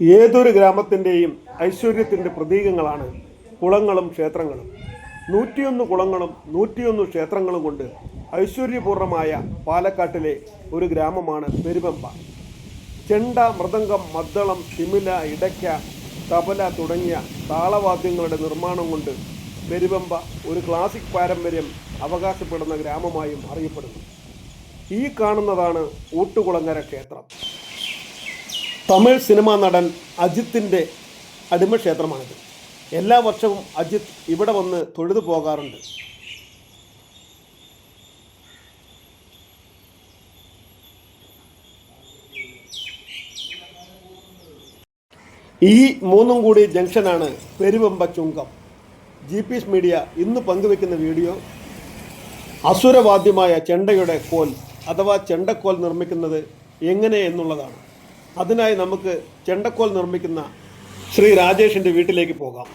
ഏതൊരു ഗ്രാമത്തിന്റെയും ഐശ്വര്യത്തിന്റെ പ്രതീകങ്ങളാണ് കുളങ്ങളും ക്ഷേത്രങ്ങളും. നൂറ്റിയൊന്ന് കുളങ്ങളും നൂറ്റിയൊന്ന് ക്ഷേത്രങ്ങളും കൊണ്ട് ഐശ്വര്യപൂർണമായ പാലക്കാട്ടിലെ ഒരു ഗ്രാമമാണ് പെരുവെമ്പ. ചെണ്ട മൃദംഗം മദ്ദളം തിമില ഇടയ്ക്ക തബല തുടങ്ങിയ താളവാദ്യങ്ങളുടെ നിർമ്മാണം കൊണ്ട് പെരുവമ്പ ഒരു ക്ലാസിക് പാരമ്പര്യം അവകാശപ്പെടുന്ന ഗ്രാമമായും അറിയപ്പെടുന്നു. ഈ കാണുന്നതാണ് ഊട്ടുകുളങ്ങര ക്ഷേത്രം. തമിഴ് സിനിമാ നടൻ അജിത്തിന്റെ അടിമക്ഷേത്രമാണിത് എല്ലാ വർഷവും അജിത്ത് ഇവിടെ വന്ന് തൊഴുതു പോകാറുണ്ട്. ഈ മൂന്നും കൂടി ജംഗ്ഷനാണ് Peruvamba Chungam. G P S media ഇന്ന് പങ്കുവെക്കുന്ന വീഡിയോ അസുരവാദ്യമായ ചെണ്ടയുടെ കോൽ അഥവാ ചെണ്ടക്കോൽ നിർമ്മിക്കുന്നത് എങ്ങനെ എന്നുള്ളതാണ്. അതിനായി നമുക്ക് ചെണ്ടക്കോൽ നിർമ്മിക്കുന്ന ശ്രീ രാജേഷിന്റെ വീട്ടിലേക്ക് പോകാം.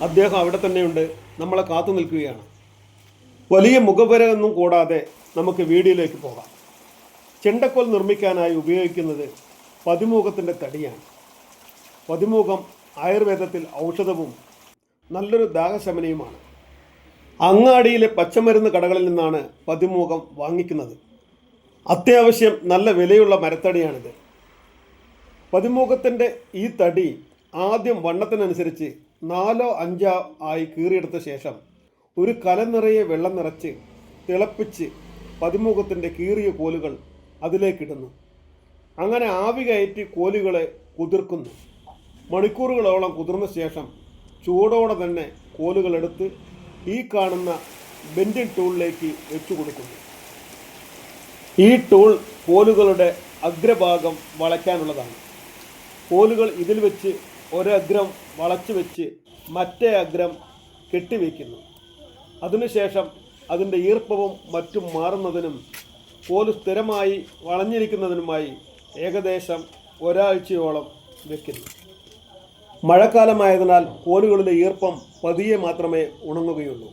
അദ്ദേഹം അവിടെ തന്നെയുണ്ട്. നമ്മളെ കാത്തു നിൽക്കുകയാണ്. വലിയ മുഖപുരമൊന്നും കൂടാതെ നമുക്ക് വീടിലേക്ക് പോകാം. ചെണ്ടക്കോൽ നിർമ്മിക്കാനായി ഉപയോഗിക്കുന്നത് പതിമുഖത്തിന്റെ തടിയാണ്. പതിമുഖം ആയുർവേദത്തിൽ ഔഷധവും നല്ലൊരു ദാഹശമനയുമാണ്. അങ്ങാടിയിലെ പച്ചമരുന്ന് കടകളിൽ നിന്നാണ് പതിമുഖം വാങ്ങിക്കുന്നത്. അത്യാവശ്യം നല്ല വിലയുള്ള മരത്തടിയാണിത്. പതിമൂഖത്തിന്റെ ഈ തടി ആദ്യം വണ്ണത്തിനനുസരിച്ച് നാലോ അഞ്ചോ ആയി കീറിയെടുത്ത ശേഷം ഒരു കല നിറയെ വെള്ളം നിറച്ച് തിളപ്പിച്ച് പതിമുഖത്തിന്റെ കീറിയ കോലുകൾ അതിലേക്കിടുന്നു അങ്ങനെ ആവി കയറ്റി കോലുകളെ കുതിർക്കുന്നു. മണിക്കൂറുകളോളം കുതിർന്ന ശേഷം ചൂടോടെ തന്നെ കോലുകളെടുത്ത് ഈ കാണുന്ന ബെൻഡിങ് ടൂളിലേക്ക് വെച്ചു കൊടുക്കുന്നു. ഈ ടൂൾ കോലുകളുടെ അഗ്രഭാഗം വളയ്ക്കാനുള്ളതാണ്. കോലുകൾ ഇതിൽ വെച്ച് ഒരഗ്രം വളച്ചു വെച്ച് മറ്റേ അഗ്രം കെട്ടിവെക്കുന്നു. അതിനുശേഷം അതിന്റെ ഈർപ്പവും മറ്റും മാറുന്നതിനും കോൽ സ്ഥിരമായി വളഞ്ഞിരിക്കുന്നതിനുമായി ഏകദേശം ഒരാഴ്ചയോളം വെക്കുന്നു. മഴക്കാലമായതിനാൽ കോലുകളിലെ ഈർപ്പം പതിയെ മാത്രമേ ഉണങ്ങുകയുള്ളൂ.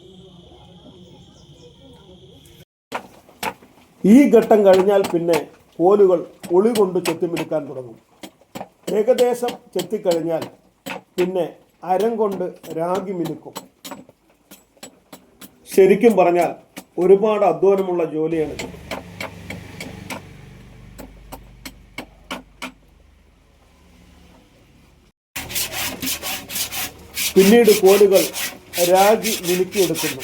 ഈ ഘട്ടം കഴിഞ്ഞാൽ പിന്നെ കോലുകൾ ഒളി കൊണ്ട് ചെത്തിമിടുക്കാൻ തുടങ്ങും. ഏകദേശം ചെത്തിക്കഴിഞ്ഞാൽ പിന്നെ അരം കൊണ്ട് രാഗി മിനുക്കും. ശരിക്കും പറഞ്ഞാൽ ഒരുപാട് അധ്വാനമുള്ള ജോലിയാണ് പിന്നീട് കോലുകൾ രാഗി മിനുക്കിയെടുക്കുന്നു.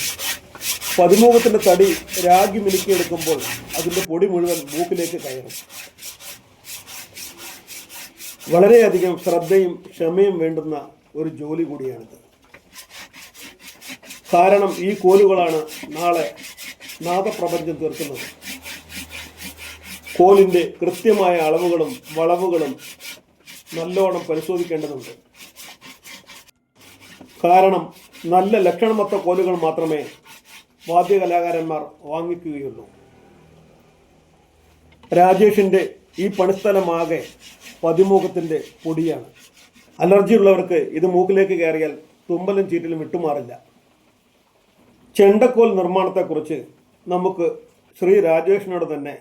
പതിമുഖത്തിന്റെ തടി രാഗി മിനുക്കിയെടുക്കുമ്പോൾ അതിന്റെ പൊടി മുഴുവൻ മൂക്കിലേക്ക് കയറും. വളരെയധികം ശ്രദ്ധയും ക്ഷമയും വേണ്ടുന്ന ഒരു ജോലി കൂടിയാണിത്. കാരണം ഈ കോലുകളാണ് നാളെ നാദപ്രപഞ്ചം തീർക്കുന്നത്. കോലിന്റെ കൃത്യമായ അളവുകളും വളവുകളും നല്ലോണം പരിശോധിക്കേണ്ടതുണ്ട്. കാരണം നല്ല ലക്ഷണമൊത്ത കോലുകൾ മാത്രമേ വാദ്യകലാകാരന്മാർ വാങ്ങിക്കുകയുള്ളൂ. രാജേഷിന്റെ ഈ പണിസ്ഥലമാകെ പതിമുഖത്തിന്റെ പൊടിയാണ്. അലർജി ഉള്ളവർക്ക് ഇത് മൂക്കിലേക്ക് കയറിയാൽ തുമ്പലും ചീറ്റിലും വിട്ടുമാറില്ല. ചെണ്ടക്കോൽ നിർമ്മാണത്തെക്കുറിച്ച് നമുക്ക് ശ്രീ രാജേഷിനോട് തന്നെ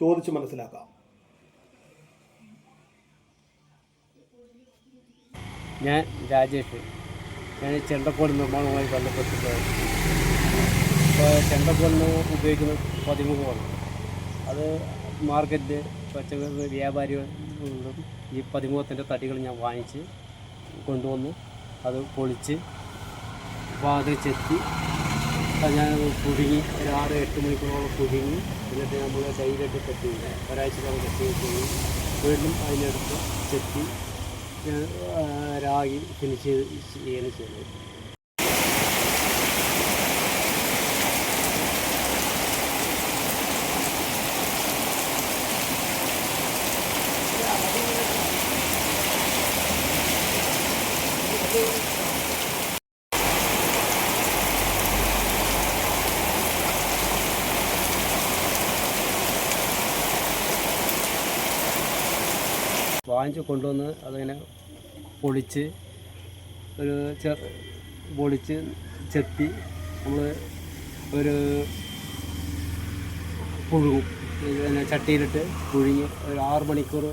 ചോദിച്ച് മനസ്സിലാക്കാം. ഞാൻ രാജേഷ്. ഞാൻ ചെണ്ടക്കോൽ നിർമ്മാണവുമായി ബന്ധപ്പെട്ടിട്ട് ചെണ്ടക്കോലിന് ഉപയോഗിക്കുന്ന പതിമുഖമാണ്. അത് മാർക്കറ്റിൽ പച്ചക്കറി വ്യാപാരികളും ഈ പതിമുഖത്തിന്റെ തടികൾ ഞാൻ വാങ്ങിച്ച് കൊണ്ടുവന്ന്. അത് പൊളിച്ച് വാതിൽ ചെത്തി ഞാൻ കുടുങ്ങി ഒരു ആറ് എട്ട് മണിക്കൂറോളം കുടുങ്ങി. എന്നിട്ട് നമ്മൾ കയ്യിലിട്ട് കെട്ടി. ഒരാഴ്ചയോളം കെട്ടി കഴിഞ്ഞു വീണ്ടും അതിനെടുത്ത് ചെത്തി രാഗി ഫിനിഷ് ചെയ്ത് ചെയ്യാണ് ചെയ്യുന്നത് വാങ്ങിച്ച് കൊണ്ടുവന്ന് അതിങ്ങനെ പൊളിച്ച് ഒരു ചെ പൊളിച്ച് ചെത്തി നമ്മൾ ഒരു പുഴുങ്ങും. പിന്നെ ചട്ടിയിലിട്ട് പുഴുങ്ങി ഒരു ആറ് മണിക്കൂർ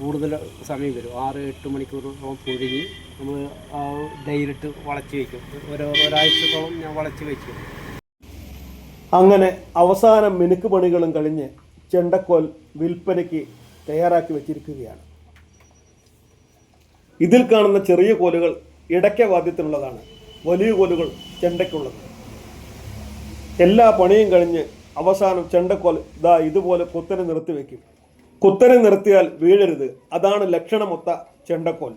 കൂടുതൽ സമയം വരും. ആറ് എട്ട് മണിക്കൂറോളം പുഴുങ്ങി നമ്മൾ ആ ഡെയിലിട്ട് വളച്ച് വയ്ക്കും. ഓരോ ഒരാഴ്ചത്തോളം ഞാൻ വളച്ച് വയ്ക്കും. അങ്ങനെ അവസാനം മിനുക്ക് പണികളും കഴിഞ്ഞ് ചെണ്ടക്കോൽ വിൽപ്പനയ്ക്ക് തയ്യാറാക്കി വച്ചിരിക്കുകയാണ്. ഇതിൽ കാണുന്ന ചെറിയ കോലുകൾ ഇടയ്ക്ക വാദ്യത്തിനുള്ളതാണ്. വലിയ കോലുകൾ ചെണ്ടയ്ക്കുള്ളത്. എല്ലാ പണിയും കഴിഞ്ഞ് അവസാനം ചെണ്ടക്കോൽ ഇതാ ഇതുപോലെ കുത്തനെ നിർത്തി വയ്ക്കും കുത്തനെ നിർത്തിയാൽ വീഴരുത്. അതാണ് ലക്ഷണമൊത്ത ചെണ്ടക്കോൽ.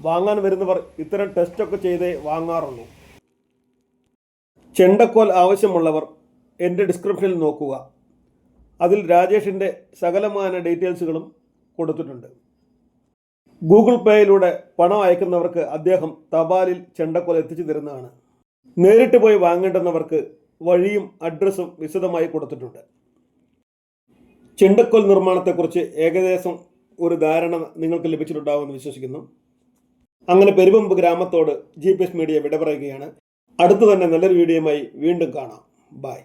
വാങ്ങാൻ വരുന്നവർ ഇത്തരം ടെസ്റ്റൊക്കെ ചെയ്തേ വാങ്ങാറുള്ളൂ. ചെണ്ടക്കോൽ ആവശ്യമുള്ളവർ എന്റെ ഡിസ്ക്രിപ്ഷനിൽ നോക്കുക. അതിൽ രാജേഷിന്റെ സകലമാന ഡീറ്റെയിൽസുകളും കൊടുത്തിട്ടുണ്ട്. ഗൂഗിൾ പേയിലൂടെ പണം അയക്കുന്നവർക്ക് അദ്ദേഹം തപാലിൽ ചെണ്ടക്കോൽ എത്തിച്ചു തരുന്നതാണ്. നേരിട്ട് പോയി വാങ്ങേണ്ടുന്നവർക്ക് വഴിയും അഡ്രസ്സും വിശദമായി കൊടുത്തിട്ടുണ്ട്. ചെണ്ടക്കോൽ നിർമ്മാണത്തെക്കുറിച്ച് ഏകദേശം ഒരു ധാരണ നിങ്ങൾക്ക് ലഭിച്ചിട്ടുണ്ടാവുമെന്ന് വിശ്വസിക്കുന്നു. അങ്ങനെ പെരുവമ്പ് ഗ്രാമത്തോട് ജി മീഡിയ വിട പറയുകയാണ്. അടുത്തു തന്നെ നല്ലൊരു വീഡിയോയുമായി വീണ്ടും കാണാം. ബൈ.